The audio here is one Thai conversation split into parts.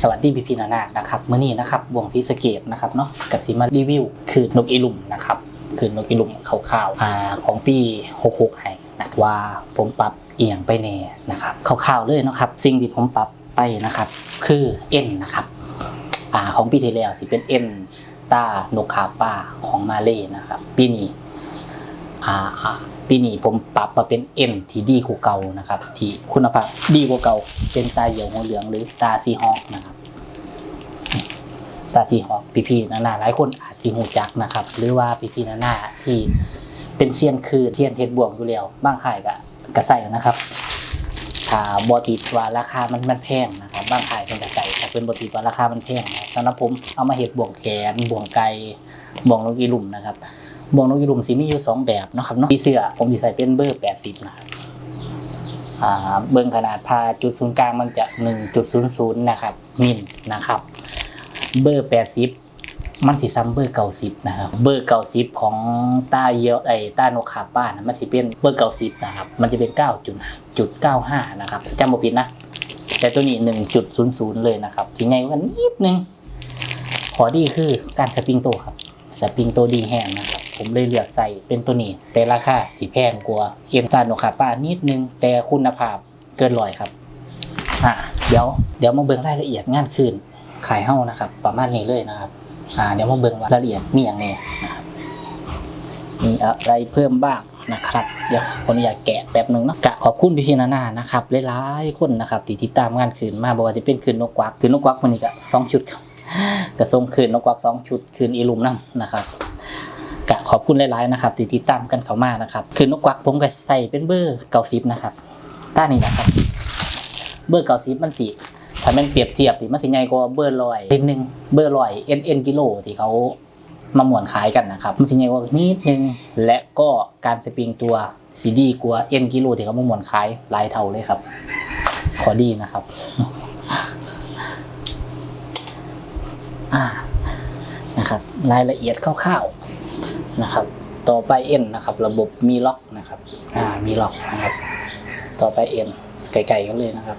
สวัสดีพี่พี่นานานะครับเมื่อนี้นะครับวงศรีสเกตนะครับเนาะกับสีมารีวิว คือนกอีลุมนะครับคือนกอีลุมขาวๆอ่าของปี66ให้นะว่าผมปรับเอียงไปแน่นะครับคร่าวๆเลยนะครับสิ่งที่ผมปรับไปนะครับ คือเอ็นนะครับอ่าของปีที่แล้วสิเป็นเอ็นตานกขาป้าของมาเลยนะครับปีนี้อ่อ่า ปีนี้ผมปรับมาเป็นเอ็นที่ดีกว่าเก่านะครับ ที่คุณภาพดีกว่าเก่า เป็นตาเหยี่ยวหัวเหลืองหรือตาซีฮอกนะครับตาสีหอกพี่ๆนานาหลายคนอาจสิหูจักนะครับ หรือว่าพี่ๆนานาที่เป็นเซียนคือเซียนเฮ็ดบวกอยู่แล้วบางขายก็กระใส่นะครับถ้าบอติดว่าราคามันมันแพงนะครับบางขายเป็นกระใส่ถ้าเป็นบอติดว่าราคามันแพงนะสำหรับผมเอามาเฮ็ดบ่วงแขนบ่วงไก่บ่วงนกอีลุ่มนะครับ บ่วงนกอีลุ่มสิมีอยู่สองแบบนะครับเนาะที่เสื้อผมสิใส่เป็นเบอร์80นะครับอ่าเบิ่งขนาดผ้าจุดศูนย์กลางมันจะ 1.00 นะครับมิลนะครับ เบอร์ 80 มันสิซ้ำเบอร์90นะครับ เบอร์90ของต้าเยียวไอ้ต้านกขาป้านะมันสิเป็นเบอร์90นะครับ มันจะเป็น 9.95 นะครับจำบ่ผิดนะ แต่ตัวนี้ 1.00 เลยนะครับสิไงกันนิดนึง ขอดีคือการสปริงโตครับ สปริงโตดีแห้งนะครับ ผมเลยเลือกใส่เป็นตัวนี้ แต่ราคาสีแพงกว่าเอ็มต้านกขาป้านิดนึง แต่คุณภาพเกินร้อยครับอะเดี๋ยวเดี๋ยวมาเบิ่งรายละเอียดงานคืนขายเฮ้านะครับ ประมาณนี้เลยนะครับอ่าเดี๋ยวมาเบิ่งรายละเอียดมีอย่างแน่นะครับมีอะไรเพิ่มบ้างนะครับ เดี๋ยวขออนุญาตแกะแป๊บหนึ่งเนาะกะขอบคุณพี่พีนานานะครับหลายๆคนนะครับที่ติดตามงานคืนมาบอกว่าจะเป็นคืนนกกวักคืนนกกวักวันนี้ก็สองชุดครับกระทรงคืนนกกวักสองชุดคืนอีลุมน้ำนะครับ กะขอบคุณหลายๆนะครับที่ติดตามกันเข้ามานะครับคืนนกกวักผมก็ใส่เป็นเบอร์เก้าสิบนะครับต้านี่นะครับ เบอร์เก้าสิบมันสีถ้ามันเปรียบเทียบนี่มันสิใหญ่กว่าเบอร์ลอยนิดนึงเบอร์ลอยเอ็นเอ็นกิโลที่เขามาหมวนขายกันนะครับมันสิใหญ่กว่านิดนึงและก็การสปริงตัวสีดีกว่าเอ็นกิโลที่เขามาหมวนขายหลายเท่าเลยครับ ขอดีนะครับอ่านะครับ รายละเอียดคร่าวๆ นะครับ ต่อไปเอ็นนะครับ ระบบมีล็อกนะครับ อ่า มีล็อกนะครับ ต่อไปเอ็นไกลๆกันเลยนะครับ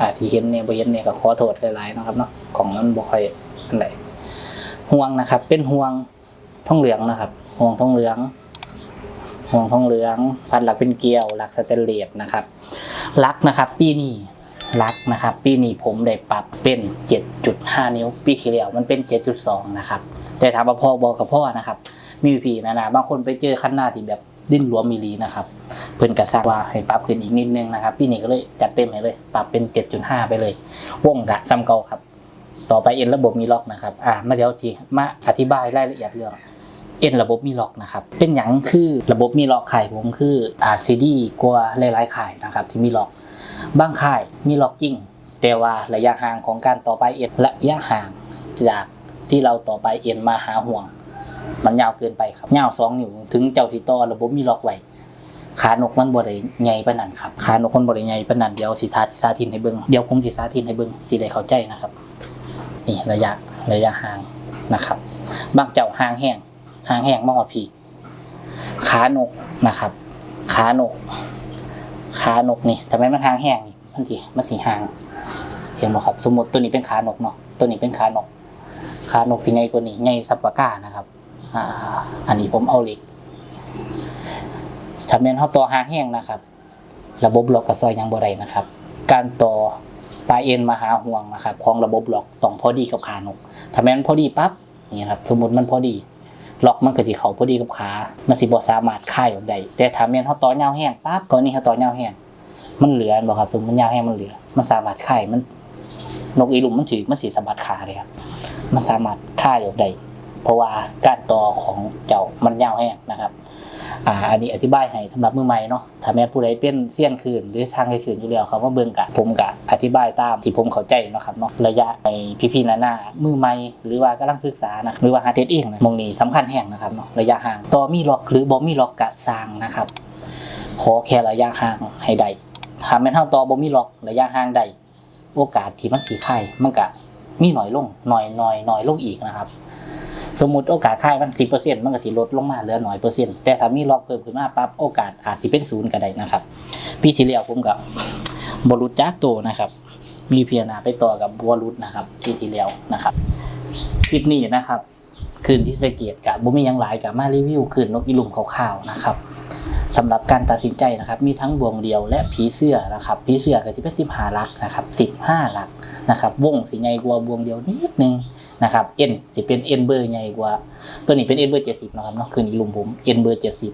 อาที่เห็นเนี่ยบ่เห็นเนี่ยก็ขอโทษหลายๆนะครับเนาะ ของนั้นบ่ค่อยอันไหนห่วงนะครับ เป็นห่วงทองเหลืองนะครับ ห่วงทองเหลืองห่วงทองเหลือง พันหลักเป็นเกลียวหลักสแตนเลสนะครับลักนะครับ ปีนี้ลักนะครับ ปีนี้ผมได้ปรับเป็น 7.5 นิ้ว ปีที่แล้วมันเป็น 7.2 นะครับ แต่ถามว่าพอบอกกับพ่อนะครับ มีพีนะนะบางคนไปเจอขั้นหน้าที่แบบดิ้นหลวมมีลีนะครับเพิ่นกระซักว่าให้ปรับขึ้นอีกนิดนึงนะครับพี่นี่ก็เลยจัดเต็มให้เลย ปรับเป็น 7.5 ไปเลย วงกะซ้ำเก่าครับ ต่อไปเอ็นระบบมีล็อกนะครับอ่ามาเดี๋ยวจีมาอธิบายรายละเอียดเรื่องเอ็นระบบมีล็อกนะครับเป็นอย่างคือระบบมีล็อกไขายผมคืออ่าซีดีกว่าหลายๆขายนะครับที่มีล็อกบางไขายมีล็อกจริง แต่ว่าระยะห่างของการต่อไปเอ็นระยะห่างจากที่เราต่อไปเอ็นมาหาห่วง มันยาวเกินไปครับยาวสองนิ้วถึงเจ้าสิต่อระบบมีล็อกไว้ขานกมันบ่ได้ใหญ่ปานนั้นครับขานกมันบ่ได้ใหญ่ปานนั้นเดี๋ยวสิทาสาธิตให้เบิ่งเดี๋ยวผมสิสาธิตให้เบิ่งสิได้เข้าใจนะครับ นี่ระยะระยะห่างนะครับ บางเจ้าห่างแห้งห่างแห้งมากกว่าพีขานกนะครับ ขานก ขานกนี่ทำไมมันห่างแห้งนี่มันสิมันสิห่าง เห็นบ่ครับ สมมติตัวนี้เป็นขานกเนาะตัวนี้เป็นขานก ขานกสิใหญ่กว่านี้ใหญ่สัปปะก้านะครับ อ่า อันนี้ผมเอาเหล็กถ้าแม่นเฮาต่อหางแห้งนะครับ ระบบล็อกกับซอยยังบ่ได้นะครับ การต่อปลายเอ็นมาหาห่วงนะครับของระบบล็อกต้องพอดีกับขานกถ้าแม่นพอดีปั๊บนี่ครับ สมมติมันพอดีล็อกมันก็สิเข้าพอดีกับขา มันสิบ่สามารถคายออกได้แต่ถ้าแม่นเฮาต่อยาวแห้งปั๊บกรณีเฮาต่อยาวแห้งมันเหลือบ่ครับสมมติมันยาวแห้งมันเหลือ มันสามารถคายมันนกอีลุมมันสิมันสิสะบัดขาเลยครับ มันสามารถคายออกได้ เพราะว่าการต่อของเจ้ามันยาวแห้งนะครับอ่าอันนี้อธิบายให้สำหรับมือใหม่เนาะถ้าแม่ผู้ใดเป็นเซียนคืนหรือทางคืนอยู่แล้วเขาว่าเบิ่งกะผมกะอธิบายตามที่ผมเข้าใจเนาะครับเนาะระยะในพี่ๆนานามือใหม่หรือว่ากำลังศึกษานะหรือว่าหาเทสเองนะมองนี้สำคัญแห่งนะครับเนาะระยะห่างต่อมีล็อกหรือบ่มีล็อกกะสร้างนะครับขอแค่ระยะห่างให้ได้ถ้าแม่นเฮาต่อบ่มีล็อกระยะห่างได้โอกาสที่มันสิคายมันกะมีหน้อยลงหน้อยหน้อยหน้อยลงอีกนะครับ สมมุติโอกาสค่ายมันสิเปอร์เซ็นต์มันก็สิลดลงมาเหลือหน่อยเปอร์เซ็นต์แต่ถ้ามีล็อกเพิ่มขึ้นมาปั๊บโอกาสอาจสิเป็นศูนย์ก็ได้นะครับปีที่แล้วผมกับบรูจักโตนะครับ มีเพียนาไปต่อกับบัวรุดนะครับปีที่แล้วนะครับคลิปนี้นะครับคืนที่สะเกียดกับบุมียังหลายกับมารีวิวคืนนกอีลุมขาวๆนะครับสำหรับการตัดสินใจนะครับ มีทั้งบวงเดียวและผีเสื้อนะครับผีเสื้อก็จะเป็นสิบห้าลักนะครับสิบห้าลักนะครับวงสีใหญ่กว่าบวงเดียวนิดนึง นะครับเอ็นสิเป็นเอ็นเบอร์ใหญ่กว่า ตัวนี้เป็นเอ็นเบอร์เจ็ดสิบนะครับเนาะคืนอีลุมผมเอ็นเบอร์เจ็ดสิบ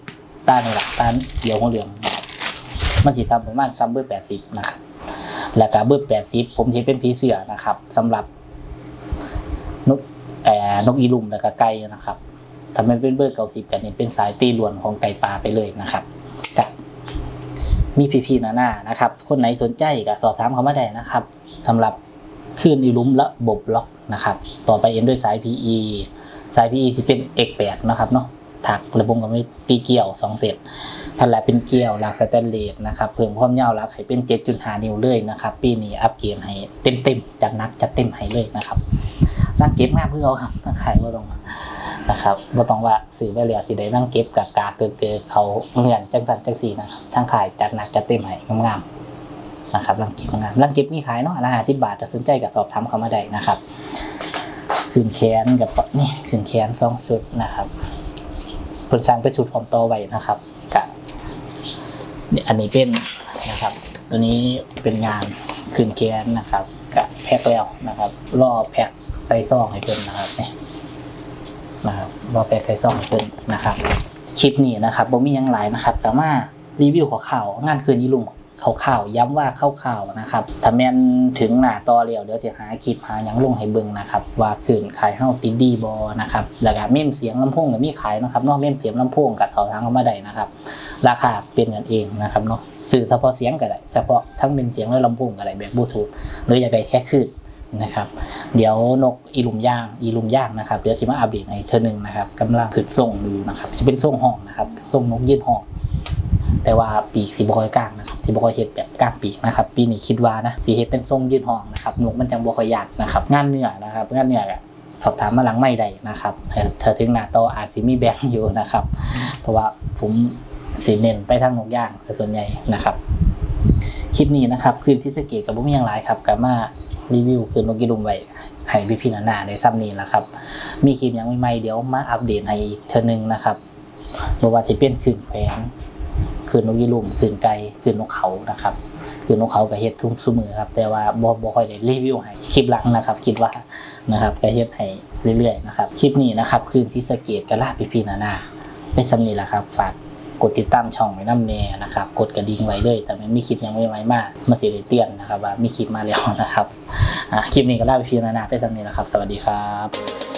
ต้านในหลักต้านเดียวของเหลืองมันสีซ้ำประมาณซ้ำเบอร์แปดสิบนะครับแล้วก็เบอร์แปดสิบผมใช้เป็นผีเสือนะครับสำหรับนกแอนกอีลุมแล้วก็ไก่นะครับทำให้เป็นเบอร์เก้าสิบกันนี่เป็นสายตีล้วนของไก่ป่าไปเลยนะครับกับมีพี่ๆหน้าๆนะครับ คนไหนสนใจก็สอบถามเขามาได้นะครับสำหรับ คลื่นอีลุมระบบล็อกนะครับ ต่อไปเอ็นด้วยสาย PE สาย PE จะเป็น X8 นะครับเนาะถักระบงกับไม่ตีเกี่ยวสองเซตพันแลเป็นเกลียวหลักสแตนเลสนะครับเพิ่มความยาวหลักให้เป็น 7.5 นิ้วเลยนะครับ ปีนี้อัปเกรดให้เต็มเต็มๆจัดนักจัดเต็มให้เลยนะครับนั่งเก็บงามเพื่อเขาครับนั่งขายว่าต้องนะครับว่าต้องว่าสื่อไปแล้วสิได้นั่งเก็บกับกาเกอเกอเขาเงื่อนจังสันจังสีนะครับทางขายจัดหนักจัดเต็มให้งามๆ นะครับรังเก็บงามรังเก็บนี่ขายเนาะนะฮะสิบบาทแต่สนใจกับสอบถามเขามาได้นะครับขึ้นแขนกับนี่ขึ้นแขนสองสุดนะครับเพิ่นสร้างเป็นชุดพร้อมต่อไว้นะครับกับนี่อันนี้เป็นนะครับ ตัวนี้เป็นงานคืนแกนนะครับกับแพ็คแล้วนะครับรอแพ็คใส่ซองให้เพิ่นนะครับนี่นะครับรอแพ็คใส่ซองให้เพิ่นนะครับคลิปนี้นะครับบ่มียังหลายนะครับ แต่มารีวิวขอข่าวงานคืนยี่ลุง ข่าวๆย้ำว่าข่าวๆนะครับถ้าแม่นถึงหน้าต่อแล้วเดี๋ยวจะหาคลิปหายังลงให้เบิ่งนะครับว่าคืนขายเฮาติดดีบอนะครับแล้วก็เมมเสียงลำโพงก็มีขายนะครับนอกเมมเสียงลำโพงกับสอบทางเข้ามาได้นะครับ ราคาเป็นกันเองนะครับเนาะสื่อเฉพาะเสียงก็ได้เฉพาะทั้งเป็นเสียงและลำโพงก็ได้แบบบลูทูธหรืออยากได้แค่คลื่นนะครับเดี๋ยวนกอีลุมย่างอีลุมย่างนะครับเดี๋ยวสิมาอัปเดตในเทอร์หนึ่งนะครับกำลังขึ้นส่งอยู่นะครับจะเป็นส่งห้องนะครับส่งนกยืดห้อง แต่ว่าปีกสีบคอยกลางนะครับสีบคอยเห็ดแบบกลางปีกนะครับ ปีนี้คิดว่านะสีเห็ดเป็นทรงยืดห้องนะครับนกมันจังบคอยยากนะครับ งานเหนื้อนะครับงานเหนื้ออะสอบถามมาหลังไม่ได้นะครับเธอถึงหน้าโตอาจสิมีแบงอยู่นะครับ เพราะว่าผมสีเน้นไปทางนกย่างซะส่วนใหญ่นะครับ คลิปนี้นะครับคืนซิสเกตกับบุ้มยังหลายครับกับมารีวิวคืนนกกิลุมไว้ให้พี่พี่นานาในซ้ำนี้นะครับ มีคลิปยังใหม่ๆเดี๋ยวมาอัปเดตให้อีกเทอนึงนะครับบอว่าสิเป็นคืนแขวน คืนนกยิลุมคืนไก่คืนนกเขานะครับคือนกเขากับเฮ็ดทุกสมือครับ แต่ว่าบ่บ่ค่อยได้รีวิวให้คลิปหลังนะครับ คิดว่านะครับก็เฮ็ดให้เรื่อยๆนะครับคลิปนี้นะครับคืนซิสเกตกับลาพี่พี่นานาเป็นสำนีแหละครับ ฝากกดติดตามช่องไว้น้ำแน่นะครับ กดกระดิ่งไว้เลย แต่ไม่มีคลิปยังไม่ไว้มากมาสิได้เตือนนะครับว่ามีคลิปมาแล้วนะครับคลิปนี้ก็ลาไปพียงนานาไปสำนี้นะครับ สวัสดีครับ